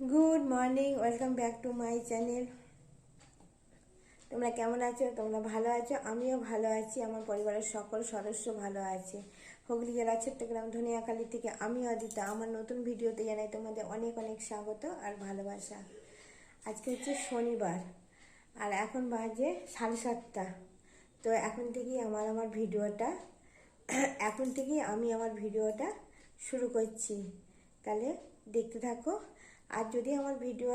Good morning welcome back to my channel তোমরা কেমন আছো? তোমরা ভালো আছো? আমিও ভালো আছি। আমার পরিবারের সকল সদস্য ভালো আছে। হুগলি জেলা চট্টগ্রাম ধনিয়াখালী থেকে আমি অদিতা। আমার নতুন ভিডিওতে জানাই তোমাদের অনেক অনেক স্বাগত আর ভালোবাসা। আজকে হচ্ছে শনিবার আর এখন বাজে সাড়ে সাতটা। তো এখন থেকেই আমার আমার ভিডিওটা এখন থেকেই আমি আমার ভিডিওটা শুরু করছি। তাহলে দেখতে থাকো। আর যদি আমার ভিডিও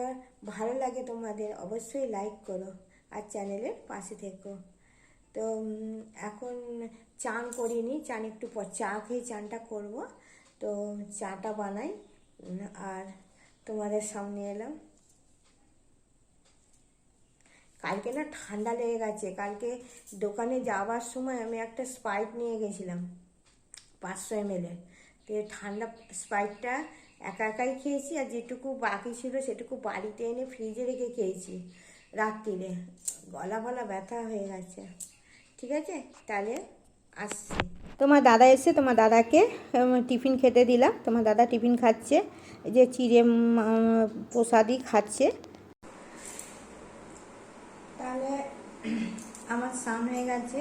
ভালো লাগে তোমাদের, অবশ্যই লাইক করো আর চ্যানেলের পাশে থেকো। তো এখন চান করিনি, চান একটু পর চা খেয়ে চানটা করব। তো, চাটা বানাই আর তোমাদের সামনে এলাম। কালকে না ঠান্ডা লেগে গেছে, কালকে দোকানে যাওয়ার সময় আমি একটা স্পাইট নিয়ে গেছিলাম, পাঁচশো এমএলের তো এই ঠান্ডা স্পাইটটা একা একাই খেয়েছি আর যেটুকু বাকি ছিল সেটুকু বাড়িতে এনে ফ্রিজে রেখে খেয়েছি রাত্রিরে গলা ফলা ব্যথা হয়ে গেছে। ঠিক আছে? তাহলে আসছি। তোমার দাদা এসে তোমার দাদাকে টিফিন খেতে দিলাম। তোমার দাদা টিফিন খাচ্ছে। যে চিড়ে প্রসাদই খাচ্ছে। তাহলে আমার স্নান হয়ে গেছে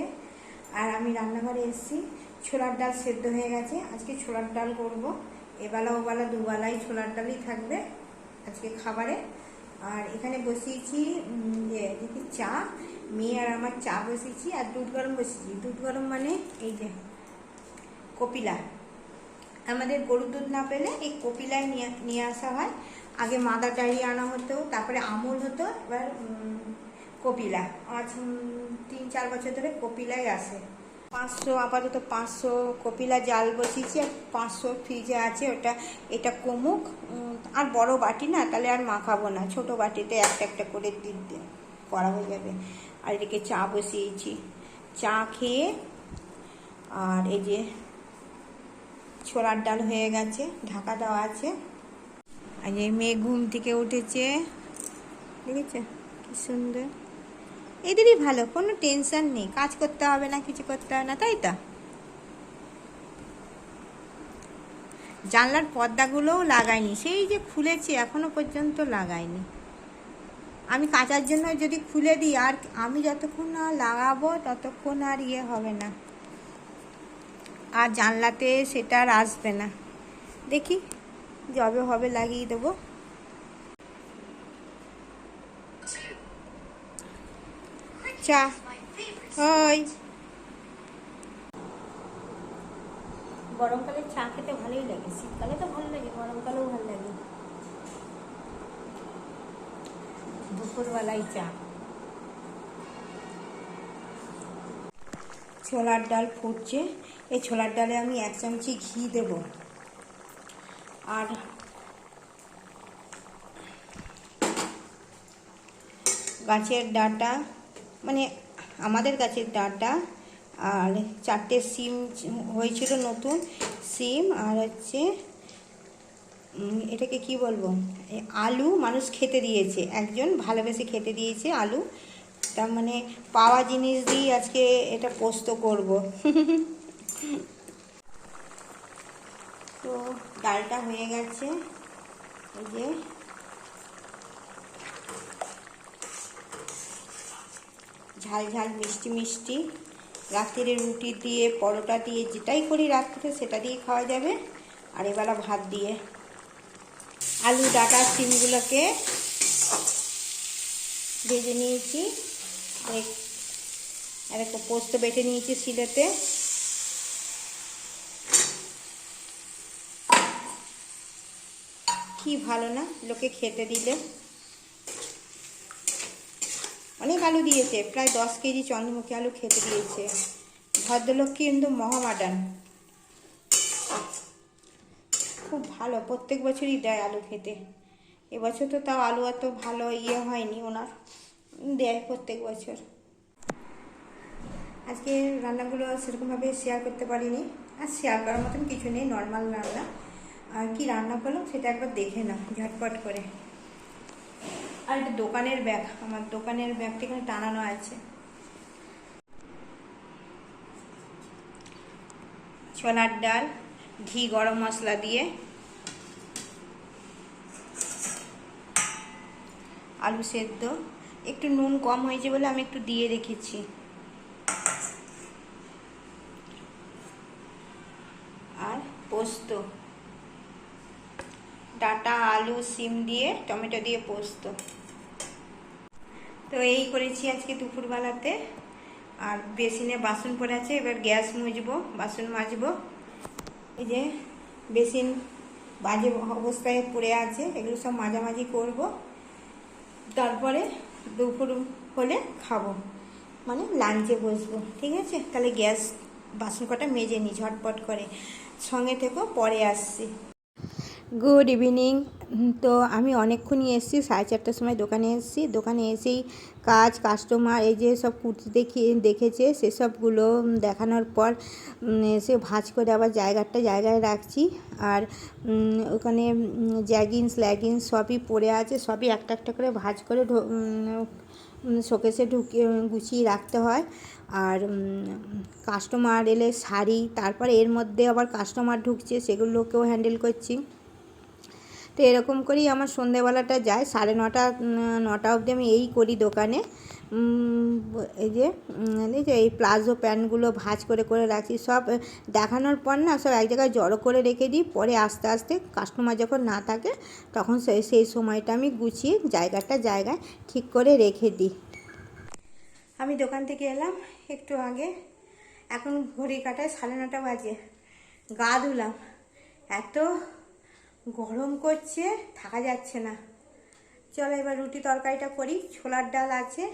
আর আমি রান্নাঘরে এসেছি। ছোলার ডাল সেদ্ধ হয়ে গেছে। আজকে ছোলার ডাল করব। এবেলা ওবেলা দুবেলাই ছোলার ডালই থাকবে আজকে খাবারে। আর এখানে বসিয়েছি যে দেখি চা। মেয়ে আর আমার চা বসিয়েছি আর দুধ গরম বসিয়েছি। দুধ গরম মানে এই যে কপিলা। আমাদের গরুর দুধ না পেলে এই কপিলায় নিয়ে নিয়ে আসা হয়। আগে মাদার ডায়েরি আনা হতো, তারপরে আমুল হতো, এবার কপিলা। আজ তিন, চার বছর ধরে কপিলাই আসে। পাঁচশো, আপাতত পাঁচশো কপিলা জাল বসিয়েছি আর পাঁচশো ফ্রিজে আছে ওটা। এটা কমুক আর বড় বাটি না, তাহলে আর মাখাবো না। ছোট বাটিতে একটা একটা করে দিতে, করা হয়ে যাবে। আর এদিকে চা বসিয়েছি। চা খেয়ে, আর এই যে ছোলার ডাল হয়ে গেছে, ঢাকা দেওয়া আছে। আর এই মেয়ে ঘুম থেকে উঠেছে। ঠিক আছে কি সুন্দর। এদেরই ভালো, কোনো টেনশন নেই। কাজ করতে হবে না, কিছু করতে হবে না, তাই তো? জানলার পর্দাগুলোও লাগাইনি। সেই যে খুলেছি, এখনও পর্যন্ত লাগাইনি। আমি কাচার জন্য যদি খুলে দিই, আর আমি যতক্ষণ না লাগাবো, ততক্ষণ আর ইয়ে হবে না। আর জানলাতে সেটা আর আসবে না। দেখি, যবে হবে লাগিয়ে দেবো। চা ওই। গরমকালে চা খেতে ভালোই লাগে, শীতকালে তো ভালো লাগে, গরমকালেও ভালো লাগে। দুপুরবেলায় চা। ছোলার ডাল ফুটছে, এই ছোলার ডালে আমি এক চামচি ঘি দেব। আর গাছের ডাটা মানে আমাদের কাছে ডাটা আর চারটে সিম হয়েছিল নতুন সিম আর হচ্ছে এটাকে কি বলব? আলু মানুষ খেতে দিয়েছে, একজন ভালোবেসে খেতে দিয়েছে আলু। তার মানে পাওয়া জিনিস দিয়ে আজকে এটা পোস্ত করব। তো ডালটা হয়ে গেছে, এই যে। ঝাল ঝাল মিষ্টি মিষ্টি। রাত্রিরে রুটি দিয়ে, পরোটা দিয়ে, যেটাই করি রাত্রিরে সেটা দিয়ে খাওয়া যাবে। আর এবেলা ভাত দিয়ে। আলু, ডাটা, সিমগুলোকে ভেজে নিয়েছি। আর একটা পোস্ত বেটে নিয়েছি শিলেতে। কি ভালো না, লোকে খেতে দিলে। অনেক আলু দিয়েছে, প্রায় দশ কেজি চন্দ্রমুখী আলু খেতে দিয়েছে। ভদ্রলোক কিন্তু মহামাডান খুব ভালো, প্রত্যেক বছরই দেয় আলু খেতে। এবছর তো তাও আলু এত ভালো ইয়ে হয়নি ওনার, দেয় প্রত্যেক বছর। আজকে রান্নাগুলো সেরকমভাবে শেয়ার করতে পারিনি। আর শেয়ার করার মতন কিছু নেই নর্মাল রান্না। আর কি রান্না করলাম সেটা একবার দেখে নাও, ঝটপট করে। আর এটা দোকানের ব্যাগ, আমার দোকানের ব্যাগটা এখানে টানানো আছে। ছোলার ডাল, ঘি, গরম মশলা দিয়ে। আলু সেদ্ধ। একটু নুন কম হয়েছে বলে আমি একটু দিয়ে রেখেছি আর পোস্ত ডাটা আলু, সিম দিয়ে, টমেটো দিয়ে পোস্ত। তো এই করেছি আজকে দুপুরবেলাতে। আর বেসিনে বাসন পড়ে আছে, এবার গ্যাস মুজবো বাসন মাজবো। এই যে বেসিন বাজে অবস্থায় পড়ে আছে, এগুলো সব মাঝামাঝি করব। তারপরে দুপুর হলে খাব মানে লাঞ্চে বসবো, ঠিক আছে? তাহলে গ্যাস বাসন কটা মেজে নিই ঝটপট করে। সঙ্গে থেকেও পরে আসছি। গুড ইভিনিং তো আমি অনেকক্ষণই এসেছি, সাড়ে চারটার সময় দোকানে এসেছি। দোকানে এসেই কাজ কাস্টমার এই যে সব কুর্তি দেখিয়ে দেখেছে, সেসবগুলো দেখানোর পর এসে ভাঁজ করে আবার জায়গাটা জায়গায় রাখছি। আর ওখানে জ্যাগিন্স ল্যাগিন্স সবই পড়ে আছে, সবই একটা একটা করে ভাঁজ করে শোকেসে ঢুকিয়ে গুছিয়ে রাখতে হয়। আর কাস্টমার এলে শাড়ি, তারপরে এর মধ্যে আবার কাস্টমার ঢুকছে, সেগুলোকেও হ্যান্ডেল করছি। তো এরকম করেই আমার সন্ধেবেলাটা যায়। সাড়ে নটা নটা অবধি আমি এই করি দোকানে। এই যে এই যে এই প্লাজো প্যান্টগুলো ভাঁজ করে করে রাখি সব দেখানোর পর না সব এক জায়গায় জড়ো করে রেখে দিই। পরে আস্তে আস্তে কাস্টমার যখন না থাকে, তখন সেই সেই সময়টা আমি গুছিয়ে জায়গাটা জায়গায় ঠিক করে রেখে দিই। আমি দোকান থেকে এলাম একটু আগে। এখন ঘড়ি কাটায় সাড়ে নটা বাজে। গা ধুলাম। এত গরম করছে, থাকা যাচ্ছে না। চলো এবার রুটি তরকারিটা করি, ছোলার ডাল আছে,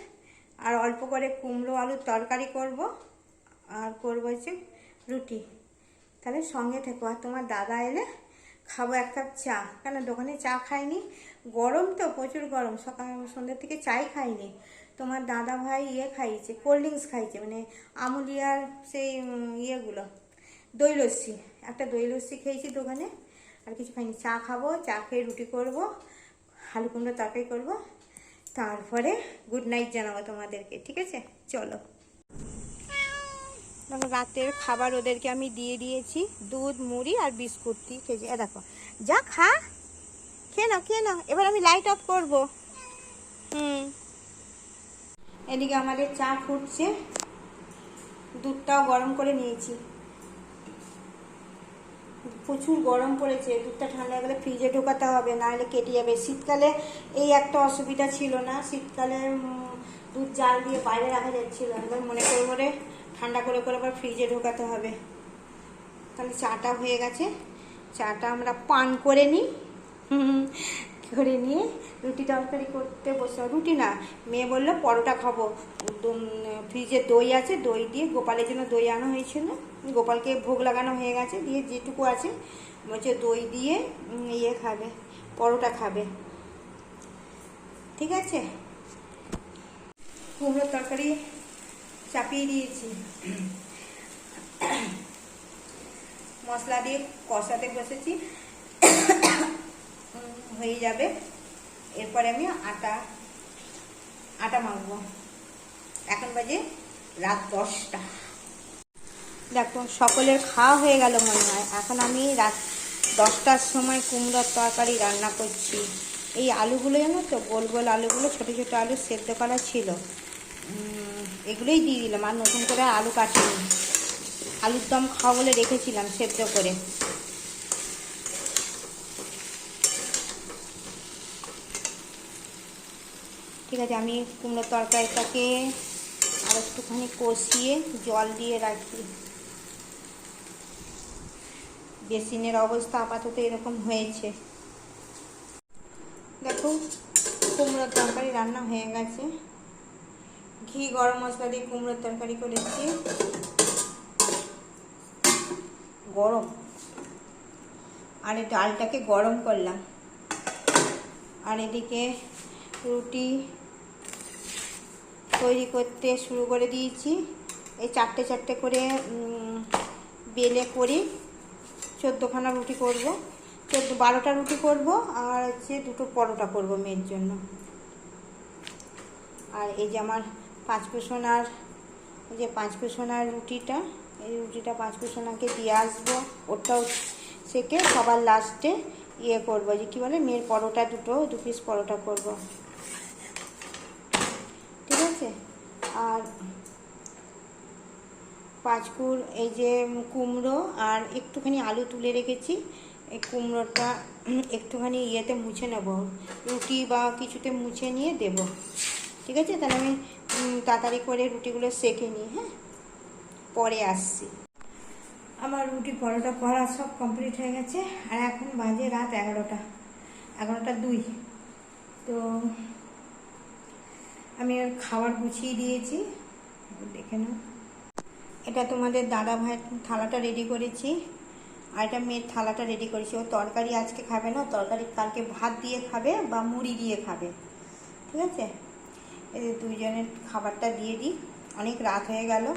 আর অল্প করে কুমড়ো আলুর তরকারি করব, আর করব হচ্ছে রুটি। তাহলে সঙ্গে থেকো, আর তোমার দাদা এলে খাব এক কাপ চা। কেন, দোকানে চা খাইনি গরম তো, প্রচুর গরম। সকাল, সন্ধ্যের থেকে চাই খাইনি। তোমার দাদা ভাই ইয়ে খাইছে, কোল্ড ড্রিঙ্কস খাইছে মানে আমুলিয়ার সেই ইয়েগুলো, দই লস্যি। একটা দই লস্যি খেয়েছি দোকানে আর কিছু খাইনি চা খাব, চা খেয়ে রুটি করব, আলু কুমড়ো তরকারি করব। তারপরে গুড নাইট জানাব তোমাদেরকে, ঠিক আছে? চলো। দেখো, রাতের খাবার ওদেরকে আমি দিয়ে দিয়েছি, দুধ, মুড়ি আর বিস্কুট খেয়েছি। এ দেখো, যা খা, খেয়ে নাও খেয়ে নাও। এবার আমি লাইট অফ করব। হুম। এদিকে আমাদের চা ফুটছে। দুধটাও গরম করে নিয়েছি। প্রচুর গরম পড়েছে, দুধটা ঠান্ডা গেলে ফ্রিজে ঢোকাতে হবে, নাহলে কেটে যাবে। শীতকালে এই একটা অসুবিধা ছিল না, শীতকালে দুধ জাল দিয়ে বাইরে রাখা যাচ্ছিল, এবার মনে করে করে ঠান্ডা করে করে আবার ফ্রিজে ঢোকাতে হবে। তাহলে চাটা হয়ে গেছে, চাটা আমরা পান করে নিই, করে নিয়ে রুটি তরকারি করতে বসে রুটি না, মেয়ে বলল, পরোটা খাব। ফ্রিজে দই আছে, দই দিয়ে গোপালের জন্য দই আনা হয়েছিল। গোপালকে ভোগ লাগানো হয়ে গেছে, দিয়ে যেটুকু আছে, বলছে দই দিয়ে ইয়ে খাবে, পরোটা খাবে। ঠিক আছে? কুমড়োর তরকারি চাপিয়ে দিয়েছি। মশলা দিয়ে কষাতে বসেছি। হয়ে যাবে। এরপরে আমি আটা আটা মাখবো। এখন বাজে রাত দশটা। দেখো, সকলের খাওয়া হয়ে গেল মনে হয়। এখন আমি রাত দশটার সময় কুমড়োর তরকারি রান্না করছি। এই আলুগুলো জানো তো, গোল গোল আলুগুলো, ছোটো ছোটো আলু সেদ্ধ করা ছিল। এগুলোই দিয়ে দিলাম, আর নতুন করে আলু কাটিনি। আলুর দম খাওয়া বলে রেখেছিলাম সেদ্ধ করে। ঠিক আছে, আমি কুমড়োর তরকারিটাকে আর একটুখানি কষিয়ে জল দিয়ে রাখি। বেসিনের অবস্থা আপাতত এরকম হয়েছে। দেখো, কুমড়োর তরকারি রান্না হয়ে গেছে। ঘি, গরম মশলা দিয়ে কুমড়োর তরকারি করেছি। গরম। আর এই ডালটাকে গরম করলাম। আর এদিকে রুটি তৈরি করতে শুরু করে দিয়েছি। এই চারটে চারটে করে বেলে করি চোদ্দোখানা রুটি করব। চোদ্দ, বারোটা রুটি করব আর হচ্ছে দুটো পরোটা করব মেয়ের জন্য। আর এই যে আমার পাঁচ পেশোনার যে পাঁচ পেশনার রুটিটা, এই রুটিটা পাঁচ পেশনাকে দিয়ে আসব। ওটাও সেকে সবার লাস্টে ইয়ে করব, যে কী বলে, মেয়ের পরোটা দুটো, দু পিস পরোটা করব। ঠিক আছে? আর পাঁচকুর, এই যে কুমড়ো আর একটুখানি আলু তুলে রেখেছি। এই কুমড়োটা একটুখানি ইয়েতে মুছে নেব। রুটি বা কিছুতে মুছে নিয়ে দেব। ঠিক আছে? তাহলে আমি তাড়াতাড়ি করে রুটিগুলো সেকে নিই হ্যাঁ? পরে আসছি। আমার রুটি, পরোটা করা সব কমপ্লিট হয়ে গেছে। আর এখন বাজে রাত এগারোটা। এগারোটা দুই। তো আমি আর খাবার গুছিয়ে দিয়েছি। দেখে নাও। এটা তোমাদের দাদা ভাইয়ের থালাটা রেডি করেছি। আর এটা মেয়ের থালাটা রেডি করেছি। ও তরকারি আজকে খাবে না তরকারি কালকে ভাত দিয়ে খাবে বা মুড়ি দিয়ে খাবে। ঠিক আছে? এই দুইজনের খাবারটা দিয়ে দিই। অনেক রাত হয়ে গেল।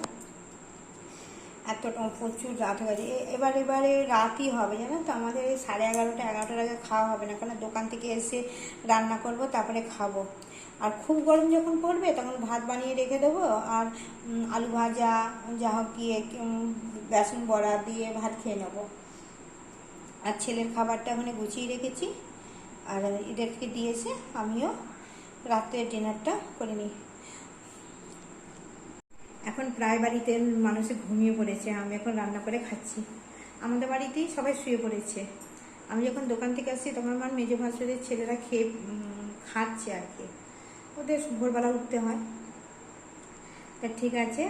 এত প্রচুর রাত হয়ে গেছে। এবার, এবারে রাতই হবে, জানো তো? আমাদের সাড়ে এগারোটা এগারোটার আগে খাওয়া হবে না। কারণ দোকান থেকে এসে রান্না করব, তারপরে খাব। আর খুব গরম যখন পড়বে, তখন ভাত বানিয়ে রেখে দেবো। আর আলু ভাজা, যা হোক গিয়ে বেসন বড়া দিয়ে ভাত খেয়ে নেব। আর ছেলের খাবারটা ওখানে গুছিয়ে রেখেছি। আর এদেরকে দিয়েছে, আমিও রাত্রের ডিনারটা করে নিই। এখন প্রায় বাড়িতে মানুষে ঘুমিয়ে পড়েছে, আমি এখন রান্না করে খাচ্ছি। আমাদের বাড়িতেই সবাই শুয়ে পড়েছে। আমি যখন দোকান থেকে আসছি, তখন আমার মেজো ভাসুরের ছেলেরা খেয়ে খাচ্ছে আর কি। ওদের ভোরবেলা উঠতে হয়। তা ঠিক আছে,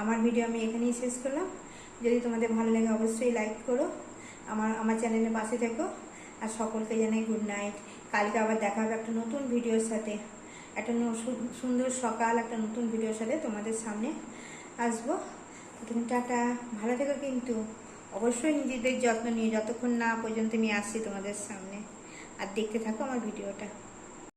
আমার ভিডিও আমি এখানেই শেষ করলাম। যদি তোমাদের ভালো লাগে অবশ্যই লাইক করো, আমার আমার চ্যানেলের পাশে থেকো। আর সকলকে জানাই গুড নাইট কালকে আবার দেখা হবে একটা নতুন ভিডিওর সাথে। একটা সুন্দর সকাল, একটা নতুন ভিডিওর সাথে তোমাদের সামনে আসব। তুমি টাটা। ভালো থেকো কিন্তু। অবশ্যই নিজেদের যত্ন নিয়ে যতক্ষণ না পর্যন্ত আমি আসছি তোমাদের সামনে। আর দেখতে থাকো আমার ভিডিওটা